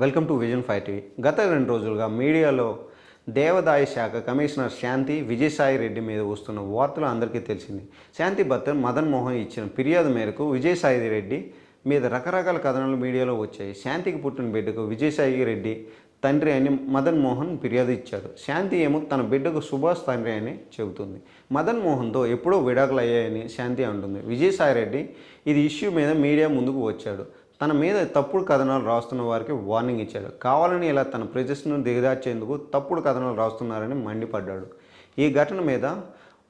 Welcome to Vision Five TV. గత రెండు రోజులుగా మీడియాలో దేవాదాయ శాఖ కమిషనర్ శాంతి విజయసాయి రెడ్డి మీద వస్తున్న వార్తలు అందరికీ తెలిసింది. శాంతి భర్త మదన్ మోహన్ ఇచ్చిన ఫిర్యాదు మేరకు విజయసాయి రెడ్డి మీద రకరకాల కథనాలు మీడియాలో వచ్చాయి. శాంతికి పుట్టిన బిడ్డకు విజయసాయి రెడ్డి తండ్రి అని మదన్ మోహన్ ఫిర్యాదు ఇచ్చాడు శాంతి ఏమో తన బిడ్డకు సుభాష్ తండ్రి అని చెబుతుంది. మదన్ మోహన్తో ఎప్పుడో విడాకులు అయ్యాయని శాంతి అంటుంది. విజయసాయి రెడ్డి ఇది ఇష్యూ మీద మీడియా ముందుకు వచ్చాడు. తన మీద తప్పుడు కథనాలు రాస్తున్న వారికి వార్నింగ్ ఇచ్చాడు. కావాలని ఇలా తన ప్రజెస్ను దిగదార్చేందుకు తప్పుడు కథనాలు రాస్తున్నారని మండిపడ్డాడు. ఈ ఘటన మీద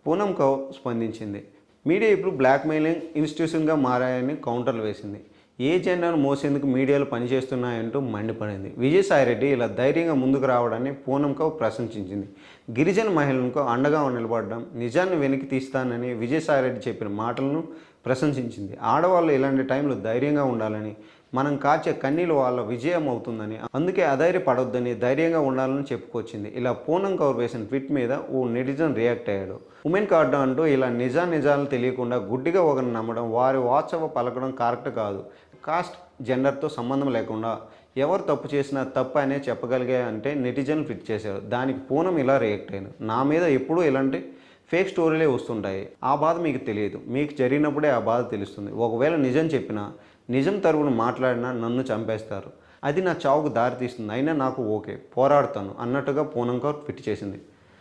పూనం కౌ స్పందించింది. మీడియా ఇప్పుడు బ్లాక్మెయిలింగ్ ఇన్స్టిట్యూషన్గా మారాయని కౌంటర్లు వేసింది. ఏ జెండాను మోసేందుకు మీడియాలు పనిచేస్తున్నాయంటూ మండిపడింది. విజయసాయిరెడ్డి ఇలా ధైర్యంగా ముందుకు రావడాన్ని పూనం ప్రశంసించింది. గిరిజన మహిళలకు అండగా నిలబడడం నిజాన్ని వెనక్కి తీస్తానని విజయసాయిరెడ్డి చెప్పిన మాటలను ప్రశంసించింది. ఆడవాళ్ళు ఇలాంటి టైంలో ధైర్యంగా ఉండాలని మనం కాచే కన్నీళ్ళు వాళ్ళ విజయం అవుతుందని అందుకే అధైర్య పడొద్దని ధైర్యంగా ఉండాలని చెప్పుకొచ్చింది. ఇలా పూనం కౌర్ వేసిన ట్విట్ మీద ఓ నెటిజన్ రియాక్ట్ అయ్యాడు. ఉమెన్ కార్డు అంటూ ఇలా నిజా నిజాలు తెలియకుండా గుడ్డిగా ఒకరిని నమ్మడం వారి వాట్సాప్ పలకడం కరెక్ట్ కాదు. కాస్ట్ జెండర్తో సంబంధం లేకుండా ఎవరు తప్పు చేసినా తప్పు అనే చెప్పగలిగే అంటే నెటిజన్ ఫిట్ చేశారు. దానికి పూనం ఇలా రియాక్ట్ అయింది నా మీద ఎప్పుడూ ఇలాంటి ఫేక్ స్టోరీలే వస్తుంటాయి. ఆ బాధ మీకు తెలియదు. మీకు జరిగినప్పుడే ఆ బాధ తెలుస్తుంది. ఒకవేళ నిజం చెప్పినా నిజం తరపున మాట్లాడినా నన్ను చంపేస్తారు. అది నా చావుకు దారితీస్తుంది. అయినా నాకు ఓకే. పోరాడతాను అన్నట్టుగా పూనంకర్ ఫిట్ చేసింది.